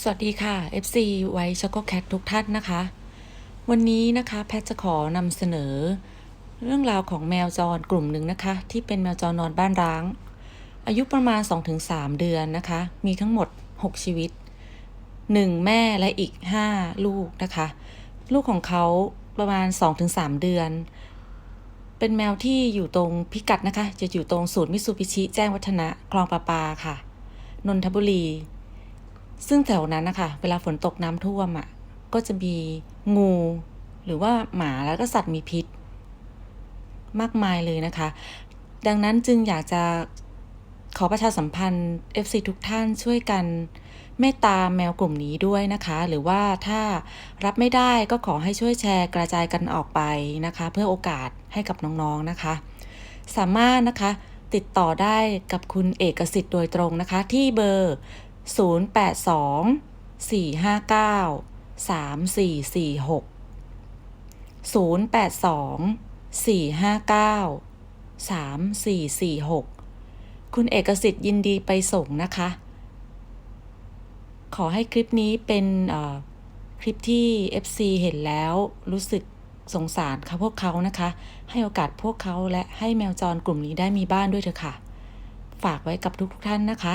สวัสดีค่ะ FC ไวช็อกโกแคททุกท่านนะคะ วันนี้นะคะแพทย์จะขอนำเสนอ เรื่องราวของแมวจรกลุ่มหนึ่งนะคะ ที่เป็นแมวจรนอนบ้านร้าง อายุประมาณ 2-3 เดือนนะคะ มีทั้งหมด 6 ชีวิต 1 แม่และอีก 5 ลูกนะคะ ลูกของเขาประมาณ 2-3 เดือน เป็นแมวที่อยู่ตรงพิกัดนะคะ จะอยู่ตรงศูนย์มิตซูบิชิแจ้งวัฒนะคลองประปาค่ะ นนทบุรี ซึ่งแถวนั้นนะคะเวลาฝนตกน้ำท่วมอะก็จะมีงู หรือว่าหมาแล้วก็สัตว์มีพิษ มากมายเลยนะคะ ดังนั้นจึงอยากจะขอประชาสัมพันธ์ FC ทุกท่านช่วยกันเมตตาแมวกลุ่มนี้ด้วยนะคะ หรือว่าถ้ารับไม่ได้ก็ขอให้ช่วยแชร์กระจายกันออกไปนะคะ เพื่อโอกาสให้กับน้องๆนะคะ สามารถนะคะติดต่อได้กับคุณเอกสิทธิ์โดยตรงนะคะ ที่เบอร์ 082 459 3446 082 459 3446 คุณเอกสิทธิ์ยินดีไปส่งนะคะ ขอให้คลิปนี้เป็นคลิปที่ FC เห็นแล้วรู้สึกสงสารเขาพวกเขานะคะ ให้โอกาสพวกเขาและให้แมวจรกลุ่มนี้ได้มีบ้านด้วยเถอะค่ะ ฝากไว้กับทุกๆท่านนะคะ